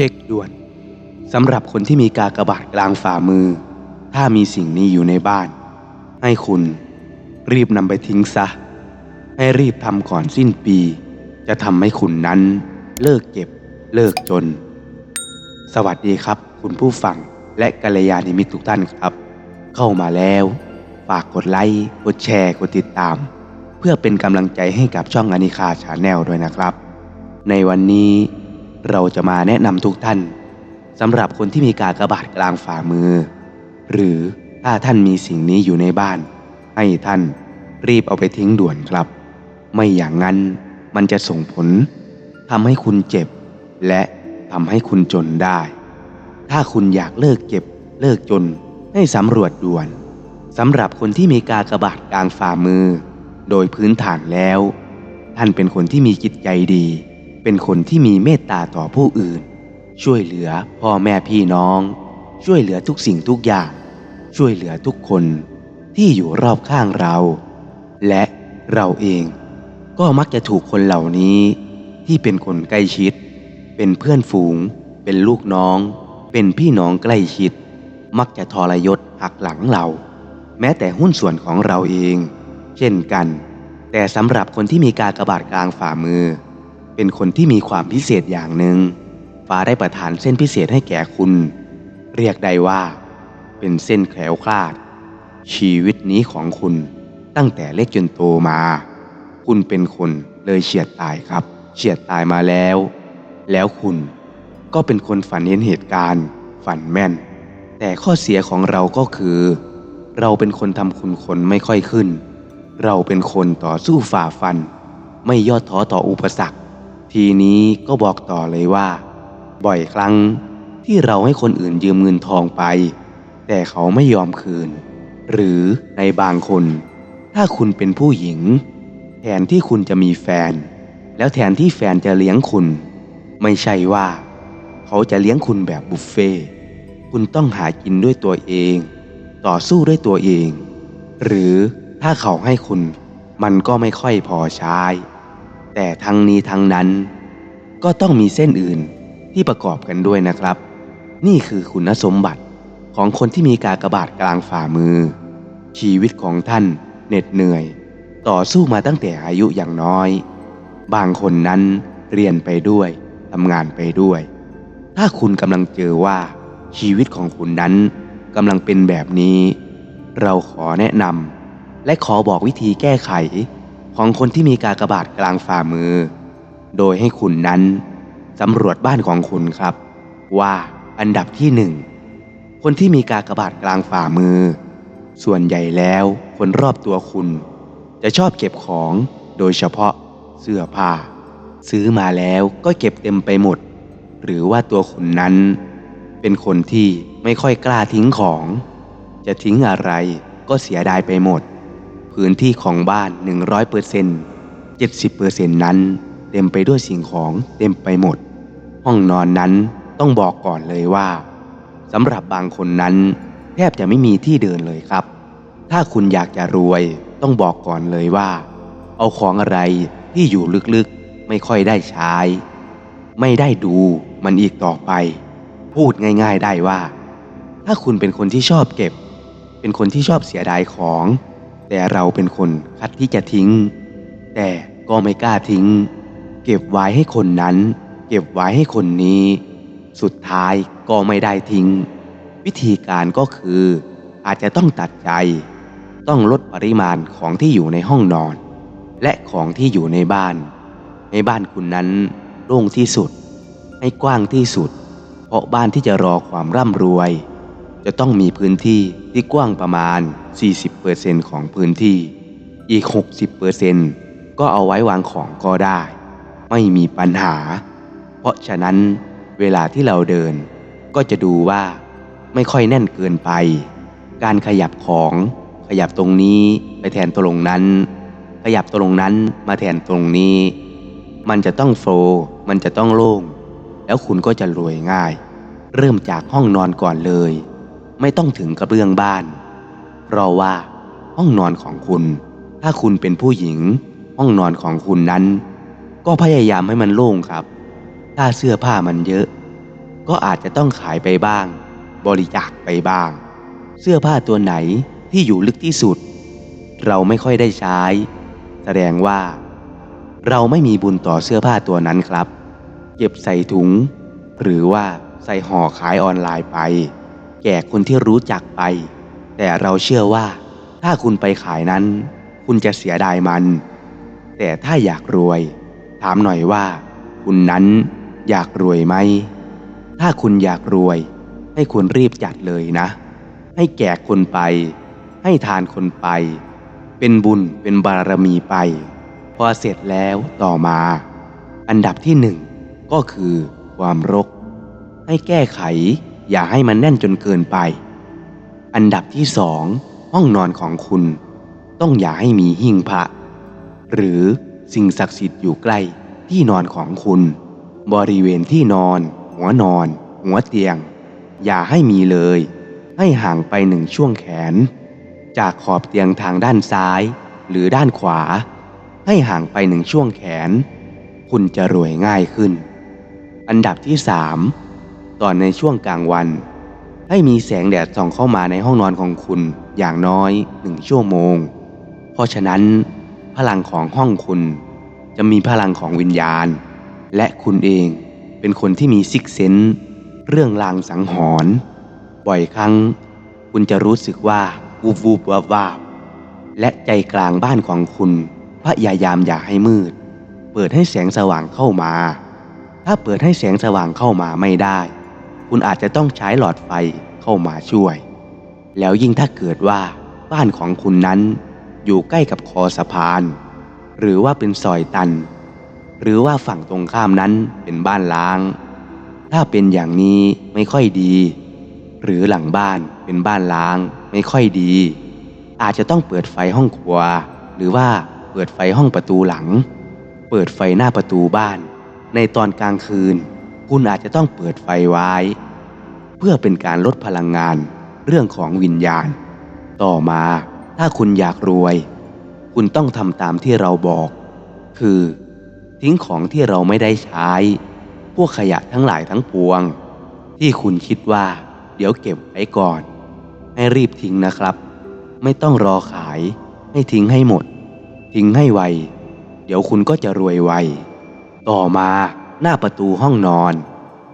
ช็คด่วนสำหรับคนที่มีกากบาทกลางฝ่ามือ ถ้ามีสิ่งนี้อยู่ในบ้าน ให้คุณรีบนำไปทิ้งซะ ให้รีบทำก่อนสิ้นปี จะทำให้คุณนั้นเลิกเก็บเลิกจน สวัสดีครับ คุณผู้ฟังและกัลยาณมิตรทุกท่านครับ เข้ามาแล้ว ฝากกดไลค์กดแชร์กดติดตาม เพื่อเป็นกำลังใจให้กับช่องอนิคาชาแนลด้วยนะครับ ในวันนี้ เราจะมาแนะนำทุกท่านสำหรับคนที่มีกากบาทกลางฝ่ามือ หรือถ้าท่านมีสิ่งนี้อยู่ในบ้าน ให้ท่านรีบเอาไปทิ้งด่วนครับ ไม่อย่างนั้นมันจะส่งผลทำให้คุณเจ็บ และทำให้คุณจนได้ ถ้าคุณอยากเลิกเก็บ เลิกจนให้สำรวจด่วนสำหรับคนที่มีกากบาทกลางฝ่ามือ โดยพื้นฐานแล้ว ท่านเป็นคนที่มีจิตใจดี เป็นคนที่มีเมตตาต่อผู้อื่น ช่วยเหลือพ่อแม่พี่น้อง ช่วยเหลือทุกสิ่งทุกอย่าง ช่วยเหลือทุกคนที่อยู่รอบข้างเรา และเราเองก็มักจะถูกคนเหล่านี้ ที่เป็นคนใกล้ชิด เป็นเพื่อนฝูง เป็นลูกน้อง เป็นพี่น้องใกล้ชิด มักจะทรยศหักหลังเรา แม้แต่หุ้นส่วนของเราเอง เช่นกัน แต่สำหรับคนที่มีกากบาทกลางฝ่ามือ เป็นคนที่มีความพิเศษอย่างหนึ่งฟ้าได้ประทานเส้นพิเศษให้แก่คุณ เรียกได้ว่า เป็นเส้นแคล้วคลาด ชีวิตนี้ของคุณตั้งแต่เล็กจนโตมา คุณเป็นคนเลยเฉียดตายครับ เฉียดตายมาแล้ว แล้วคุณก็เป็นคนฝันเห็นเหตุการณ์ ฝันแม่น แต่ข้อเสียของเราก็คือ เราเป็นคนทำคุณคนไม่ค่อยขึ้น เราเป็นคนต่อสู้ฝ่าฟัน ไม่ย่อท้อต่ออุปสรรค ทีนี้ก็บอกต่อเลยว่า บ่อยครั้งที่เราให้คนอื่นยืมเงินทองไป แต่เขาไม่ยอมคืน หรือในบางคน ถ้าคุณเป็นผู้หญิง แทนที่คุณจะมีแฟน แล้วแทนที่แฟนจะเลี้ยงคุณ ไม่ใช่ว่า เขาจะเลี้ยงคุณแบบบุฟเฟ่คุณต้องหากินด้วยตัวเอง ต่อสู้ด้วยตัวเอง หรือถ้าเขาให้คุณ มันก็ไม่ค่อยพอใช้ แต่ทั้งนี้ทั้งนั้น ก็ต้องมีเส้นอื่นที่ประกอบกันด้วยนะครับ นี่คือคุณสมบัติของคนที่มีกากบาทกลางฝ่ามือ ชีวิตของท่านเหน็ดเหนื่อย ต่อสู้มาตั้งแต่อายุอย่างน้อย บางคนนั้นเรียนไปด้วยทำงานไปด้วย ถ้าคุณกำลังเจอว่าชีวิตของคุณนั้นกำลังเป็นแบบนี้ เราขอแนะนำและขอบอกวิธีแก้ไข ของคนที่มีกากบาทกลางฝ่ามือ โดยให้คุณนั้นสำรวจบ้านของคุณครับ ว่าอันดับที่หนึ่งคนที่มีกากบาทกลางฝ่ามือ ส่วนใหญ่แล้วคนรอบตัวคุณ จะชอบเก็บของโดยเฉพาะเสื้อผ้า ซื้อมาแล้วก็เก็บเต็มไปหมด หรือว่าตัวคุณนั้น เป็นคนที่ไม่ค่อยกล้าทิ้งของ จะทิ้งอะไรก็เสียดายไปหมด พื้นที่ของบ้าน 100% 70%นั้น เต็มไปด้วยสิ่งของเต็มไปหมด ห้องนอนนั้นต้องบอกก่อนเลยว่าสำหรับบางคนนั้น แทบจะไม่มีที่เดินเลยครับ ถ้าคุณอยากจะรวยต้องบอกก่อนเลยว่า เอาของอะไรที่อยู่ลึกๆไม่ค่อยได้ใช้ ไม่ได้ดูมันอีกต่อไป พูดง่าย ๆได้ว่า ถ้าคุณเป็นคนที่ชอบเก็บ เป็นคนที่ชอบเสียดายของ แต่เราเป็นคนคัดที่จะทิ้ง แต่ก็ไม่กล้าทิ้ง เก็บไว้ให้คนนั้น เก็บไว้ให้คนนี้ สุดท้ายก็ไม่ได้ทิ้ง วิธีการก็คือ อาจจะต้องตัดใจ ต้องลดปริมาณของที่อยู่ในห้องนอน และของที่อยู่ในบ้าน ในบ้านคุณนั้นโล่งที่สุด ให้กว้างที่สุด เพราะบ้านที่จะรอความร่ำรวย จะต้องมีพื้นที่ที่กว้างประมาณ 40%ของพื้นที่ อีก 60%ก็เอาไว้วางของก็ได้ ไม่มีปัญหา เพราะฉะนั้นเวลาที่เราเดิน ก็จะดูว่าไม่ค่อยแน่นเกินไป การขยับของขยับตรงนี้ไปแทนตรงนั้น ขยับตรงนั้นมาแทนตรงนี้ มันจะต้องโฟล์มันจะต้องโล่ง แล้วคุณก็จะรวยง่าย เริ่มจากห้องนอนก่อนเลย ไม่ต้องถึงกระเบื้องบ้าน เพราะว่า ห้องนอนของคุณ ถ้าคุณเป็นผู้หญิง ห้องนอนของคุณนั้น ก็พยายามให้มันโล่งครับ ถ้าเสื้อผ้ามันเยอะ ก็อาจจะต้องขายไปบ้าง บริจาคไปบ้าง เสื้อผ้าตัวไหนที่อยู่ลึกที่สุด เราไม่ค่อยได้ใช้ แสดงว่า เราไม่มีบุญต่อเสื้อผ้าตัวนั้นครับ เก็บใส่ถุง หรือว่าใส่ห่อขายออนไลน์ไป แก่คนที่รู้จักไป แต่เราเชื่อว่า ถ้าคุณไปขายนั้น คุณจะเสียดายมัน แต่ถ้าอยากรวย ถามหน่อยว่า คุณนั้นอยากรวยไหม ถ้าคุณอยากรวย ให้คุณรีบจัดเลยนะ ให้แก่คนไป ให้ทานคนไป เป็นบุญเป็นบารมีไป พอเสร็จแล้วต่อมา อันดับที่หนึ่งก็คือความรก ให้แก้ไข อย่าให้มันแน่นจนเกินไป อันดับที่สองห้องนอนของคุณ ต้องอย่าให้มีหิ้งพระหรือสิ่งศักดิ์สิทธิ์อยู่ใกล้ที่นอนของคุณ บริเวณที่นอน หัวนอน หัวเตียง อย่าให้มีเลย ให้ห่างไปหนึ่งช่วงแขน จากขอบเตียงทางด้านซ้าย หรือด้านขวา ให้ห่างไปหนึ่งช่วงแขน คุณจะรวยง่ายขึ้น อันดับที่สาม ตอนในช่วงกลางวัน ให้มีแสงแดดส่องเข้ามาในห้องนอนของคุณอย่างน้อยหนึ่งชั่วโมง เพราะฉะนั้น พลังของห้องคุณจะมีพลังของวิญญาณ และคุณเองเป็นคนที่มีซิกเซนส์เรื่องลางสังหรณ์บ่อยครั้ง คุณจะรู้สึกว่าวูบวูบวาบวาบและใจกลางบ้านของคุณพยายามอย่าให้มืด เปิดให้แสงสว่างเข้ามา ถ้าเปิดให้แสงสว่างเข้ามาไม่ได้ คุณอาจจะต้องใช้หลอดไฟเข้ามาช่วย แล้วยิ่งถ้าเกิดว่าบ้านของคุณนั้นอยู่ใกล้กับคอสะพาน หรือว่าเป็นซอยตัน หรือว่าฝั่งตรงข้ามนั้นเป็นบ้านล้าง ถ้าเป็นอย่างนี้ไม่ค่อยดี หรือหลังบ้านเป็นบ้านล้างไม่ค่อยดี อาจจะต้องเปิดไฟห้องครัว หรือว่าเปิดไฟห้องประตูหลัง เปิดไฟหน้าประตูบ้าน ในตอนกลางคืน คุณอาจจะต้องเปิดไฟไว้ เพื่อเป็นการลดพลังงานเรื่องของวิญญาณ ต่อมาถ้าคุณอยากรวย คุณต้องทำตามที่เราบอก คือ ทิ้งของที่เราไม่ได้ใช้ พวกขยะทั้งหลายทั้งปวง ที่คุณคิดว่า เดี๋ยวเก็บไว้ก่อน ให้รีบทิ้งนะครับ ไม่ต้องรอขาย ให้ทิ้งให้หมด ทิ้งให้ไว เดี๋ยวคุณก็จะรวยไว ต่อมา หน้าประตูห้องนอน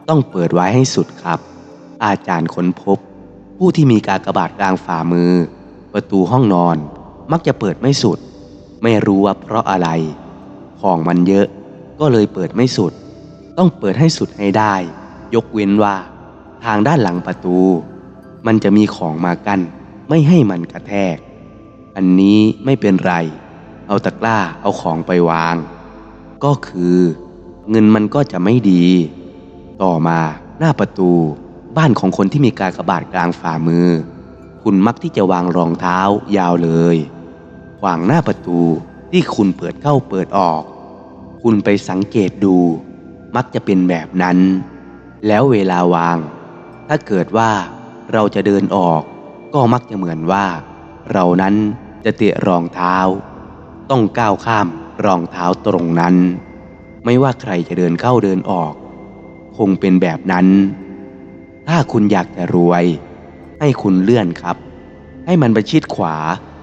ต้องเปิดไว้ให้สุดครับ อาจารย์ค้นพบ ผู้ที่มีกากบาทกลางฝ่ามือ ประตูห้องนอนมักจะเปิดไม่สุด ไม่รู้ว่าเพราะอะไร ของมันเยอะก็เลยเปิดไม่สุด ต้องเปิดให้สุดให้ได้ ยกเว้นว่า ทางด้านหลังประตู มันจะมีของมากั้นไม่ให้มันกระแทก อันนี้ไม่เป็นไร เอาตะกร้าเอาของไปวาง ก็คือ เงินมันก็จะไม่ดี ต่อมาหน้าประตูบ้านของคนที่มีกากบาทกลางฝ่ามือ คุณมักที่จะวางรองเท้ายาวเลยขวางหน้าประตูที่คุณเปิดเข้าเปิดออก คุณไปสังเกตดู มักจะเป็นแบบนั้น แล้วเวลาวาง ถ้าเกิดว่าเราจะเดินออก ก็มักจะเหมือนว่า เรานั้นจะเตะรองเท้า ต้องก้าวข้ามรองเท้าตรงนั้น ไม่ว่าใครจะเดินเข้าเดินออก คงเป็นแบบนั้น ถ้าคุณอยากจะรวย ให้คุณเลื่อนครับ ให้มันไปชิดขวา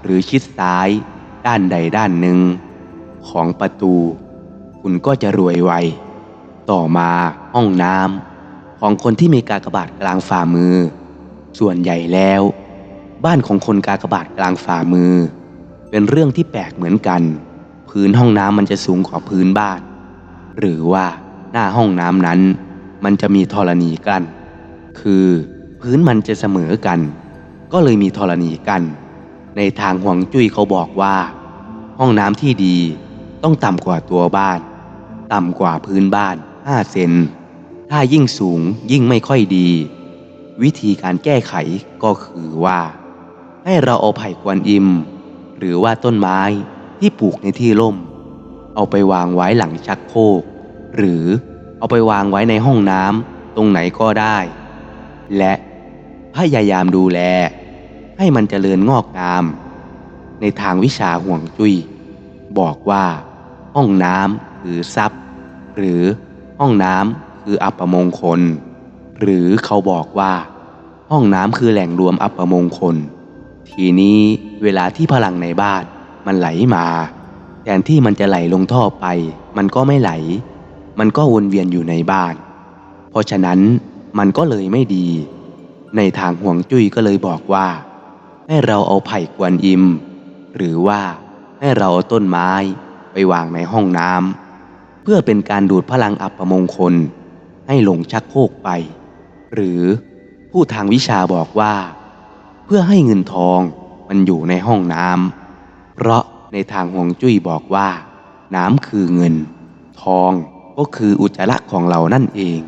หรือชิดซ้าย ด้านใดด้านหนึ่ง ของประตู คุณก็จะรวยไว ต่อมาห้องน้ำของคนที่มีกากบาทกลางฝ่ามือ ส่วนใหญ่แล้ว บ้านของคนกากบาทกลางฝ่ามือ เป็นเรื่องที่แปลกเหมือนกัน พื้นห้องน้ำมันจะสูงกว่าพื้นบ้าน หรือว่าหน้าห้องน้ำนั้น มันจะมีธรณีกันคือพื้นมันจะเสมอกัน ก็เลยมีธรณีกันในทางห่วงจุ้ยเขาบอกว่า ห้องน้ำที่ดีต้องต่ำกว่าตัวบ้าน ต่ำกว่าพื้นบ้าน 5 เซน ถ้ายิ่งสูงยิ่งไม่ค่อยดี วิธีการแก้ไขก็คือว่า ให้เราเอาไผ่กวนอิม หรือว่าต้นไม้ที่ปลูกในที่ร่ม เอาไปวางไว้หลังชักโครกหรือเอาไปวางไว้ในห้องน้ำตรงไหนก็ได้ และพยายามดูแล ให้มันเจริญงอกงาม ในทางวิชาห่วงจุย้ยบอกว่า ห้องน้ำคือทรัพย์ หรือห้องน้ำคืออัปมงคล หรือเขาบอกว่า ห้องน้ำคือแหล่งรวมอัปมงคล ทีนี้เวลาที่พลังในบ้านมันไหลมา แทนที่มันจะไหลลงท่อไป มันก็ไม่ไหล มันก็วนเวียนอยู่ในบ้าน เพราะฉะนั้นมันก็เลยไม่ดี ในทางห่วงจุ้ยก็เลยบอกว่า ให้เราเอาไผ่กวนอิม หรือว่าให้เราเอาต้นไม้ไปวางในห้องน้ำเพื่อเป็นการดูดพลังอัปมงคล ให้ลงชักโคกไป หรือผู้ทางวิชาบอกว่า เพื่อให้เงินทองมันอยู่ในห้องน้ำ ในทางห่วงจุ้ยบอกว่า น้ำคือเงิน ทองก็คืออุจจาระของเรานั่นเอง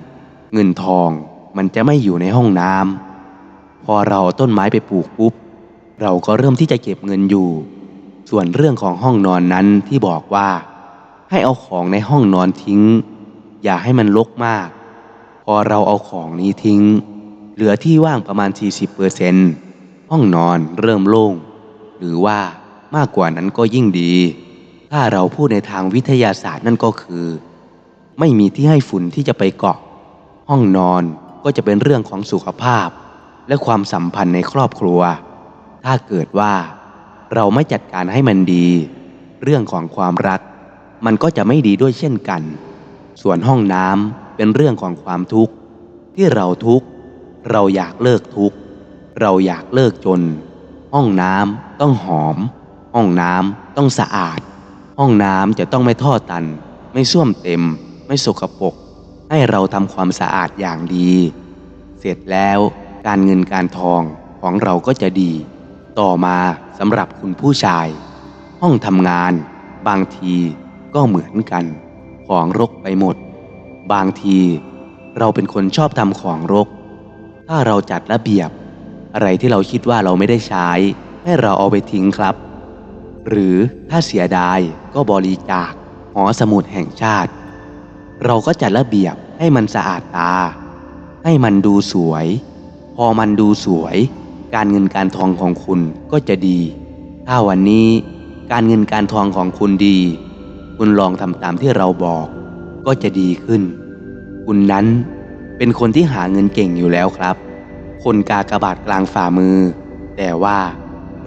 เงินทองมันจะไม่อยู่ในห้องน้ำพอเราต้นไม้ไปปลูกปุ๊บ เราก็เริ่มที่จะเก็บเงินอยู่ ส่วนเรื่องของห้องนอนนั้นที่บอกว่า ให้เอาของในห้องนอนทิ้ง อย่าให้มันรกมาก พอเราเอาของนี้ทิ้ง เหลือที่ว่างประมาณ 40%ห้องนอนเริ่มโล่ง หรือว่า มากกว่านั้นก็ยิ่งดี ถ้าเราพูดในทางวิทยาศาสตร์นั่นก็คือ ไม่มีที่ให้ฝุ่นที่จะไปเกาะ ห้องนอนก็จะเป็นเรื่องของสุขภาพ และความสัมพันธ์ในครอบครัว ถ้าเกิดว่า เราไม่จัดการให้มันดี เรื่องของความรัก มันก็จะไม่ดีด้วยเช่นกัน ส่วนห้องน้ำเป็นเรื่องของความทุกข์ ที่เราทุกข์เราอยากเลิกทุกข์เราอยากเลิกจน ห้องน้ำต้องหอม ห้องน้ำต้องสะอาด ห้องน้ำจะต้องไม่ท่อตัน ไม่ส้วมเต็ม ไม่สกปรกให้เราทำความสะอาดอย่างดี เสร็จแล้วการเงินการทองของเราก็จะดี ต่อมาสำหรับคุณผู้ชาย ห้องทำงาน บางทีก็เหมือนกัน ของรกไปหมด บางทีเราเป็นคนชอบทำของรก ถ้าเราจัดระเบียบ อะไรที่เราคิดว่าเราไม่ได้ใช้ ให้เราเอาไปทิ้งครับ หรือถ้าเสียดายก็บริจาคหอสมุดแห่งชาติ เราก็จัดระเบียบให้มันสะอาดตา ให้มันดูสวย พอมันดูสวย การเงินการทองของคุณก็จะดี ถ้าวันนี้การเงินการทองของคุณดี คุณลองทำตามที่เราบอก ก็จะดีขึ้น คุณนั้นเป็นคนที่หาเงินเก่งอยู่แล้วครับ คนกากระบาดกลางฝ่ามือ แต่ว่า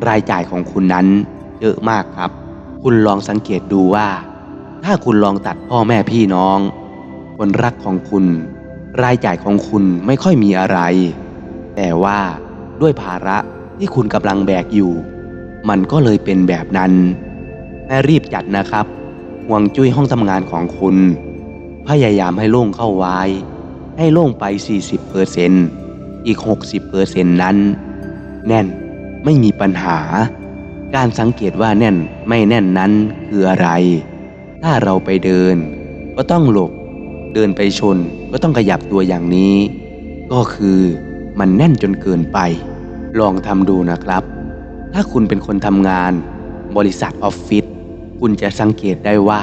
รายจ่ายของคุณนั้น เยอะมากครับ คุณลองสังเกตดูว่า ถ้าคุณลองตัดพ่อแม่พี่น้อง คนรักของคุณ รายจ่ายของคุณไม่ค่อยมีอะไร แต่ว่าด้วยภาระที่คุณกำลังแบกอยู่ มันก็เลยเป็นแบบนั้นให้รีบจัดนะครับห่วงจุ้ยห้องทำงานของคุณ พยายามให้โล่งเข้าไว้ ให้โล่งไป 40เปอร์เซนอีก 60เปอร์เซนนั้น แน่นไม่มีปัญหา การสังเกตว่าแน่นไม่แน่นนั้นคืออะไร ถ้าเราไปเดิน ก็ต้องหลบ เดินไปชนก็ต้องขยับตัวอย่างนี้ ก็คือมันแน่นจนเกินไป ลองทำดูนะครับ ถ้าคุณเป็นคนทำงาน บริษัทออฟฟิศคุณจะสังเกตได้ว่า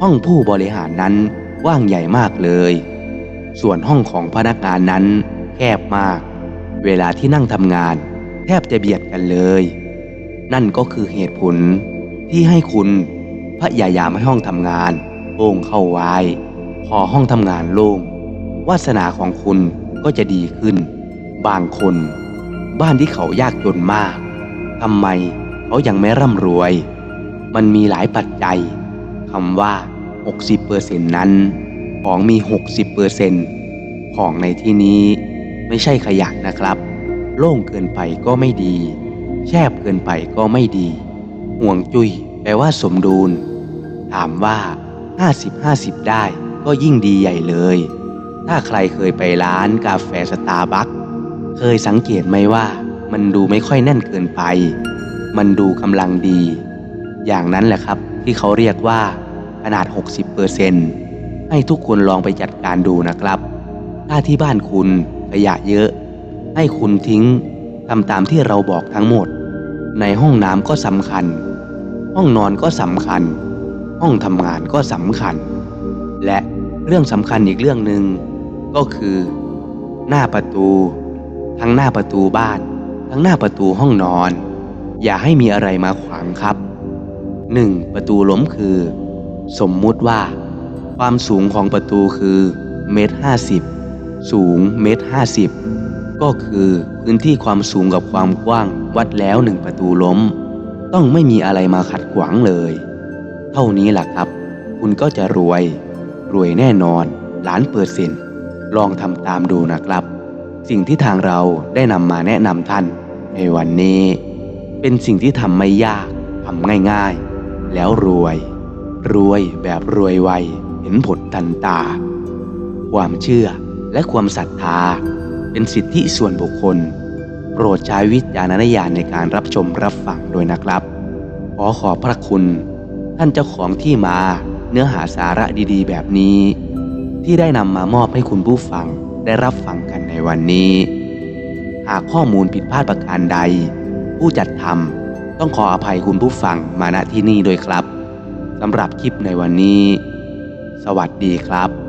ห้องผู้บริหารนั้นกว้างใหญ่มากเลย ส่วนห้องของพนักงานนั้นแคบมาก เวลาที่นั่งทำงาน แทบจะเบียดกันเลย นั่นก็คือเหตุผลที่ให้คุณพยายามให้ห้องทำงานโล่งเข้าไว้ พอห้องทำงานโล่งวาสนาของคุณก็จะดีขึ้น บางคน บ้านที่เขายากจนมากทำไมเขายังไม่ร่ำรวย มันมีหลายปัจจัยคำว่า 60%นั้น ของมี 60%ของในที่นี้ไม่ใช่ขยะนะครับ โล่งเกินไปก็ไม่ดี แคบเกินไปก็ไม่ดี ห่วงจุย้ยแปลว่าสมดุล ถามว่า 50-50 ได้ก็ยิ่งดีใหญ่เลย ถ้าใครเคยไปร้านกาแฟสตาร์บัคเคยสังเกตไหมว่ามันดูไม่ค่อยแน่นเกินไป มันดูกำลังดี อย่างนั้นแหละครับที่เขาเรียกว่า ขนาด 60%ให้ทุกคนลองไปจัดการดูนะครับ ถ้าที่บ้านคุณขยะเยอะ ให้คุณทิ้ง ทำตามที่เราบอกทั้งหมด ในห้องน้ำก็สำคัญ ห้องนอนก็สำคัญ ห้องทำงานก็สำคัญ และเรื่องสำคัญอีกเรื่องหนึ่งก็คือ หน้าประตู ทั้งหน้าประตูบ้าน ทั้งหน้าประตูห้องนอน อย่าให้มีอะไรมาขวางครับ 1. ประตูล้มคือ สมมุติว่า ความสูงของประตูคือเมตรห้าสิบสูงเมตรห้าสิบ ก็คือพื้นที่ความสูงกับความกว้างวัดแล้วหนึ่งประตูล้ม ต้องไม่มีอะไรมาขัดขวางเลย เท่านี้แหละครับ คุณก็จะรวย รวยแน่นอนล้านเปอร์เซ็นต์ลองทำตามดูนะครับ สิ่งที่ทางเราได้นำมาแนะนำท่าน ในวันนี้ เป็นสิ่งที่ทำไม่ยากทำง่ายๆ แล้วรวย รวยแบบรวยไวเห็นผลทันตา ความเชื่อและความศรัทธา เป็นสิทธิส่วนบุคคล โปรดใช้วิจารณญาณในการรับชมรับฟังโดวยนะครับ ขอขอบพระคุณ ท่านเจ้าของที่มาเนื้อหาสาระดีๆ แบบนี้ ที่ได้นำมามอบให้คุณผู้ฟังได้รับฟังกันในวันนี้ หากข้อมูลผิดพลาดประการใด ผู้จัดทำต้องขออภัยคุณผู้ฟังมาณที่นี่ด้วยครับสำหรับคลิปในวันนี้ สวัสดีครับ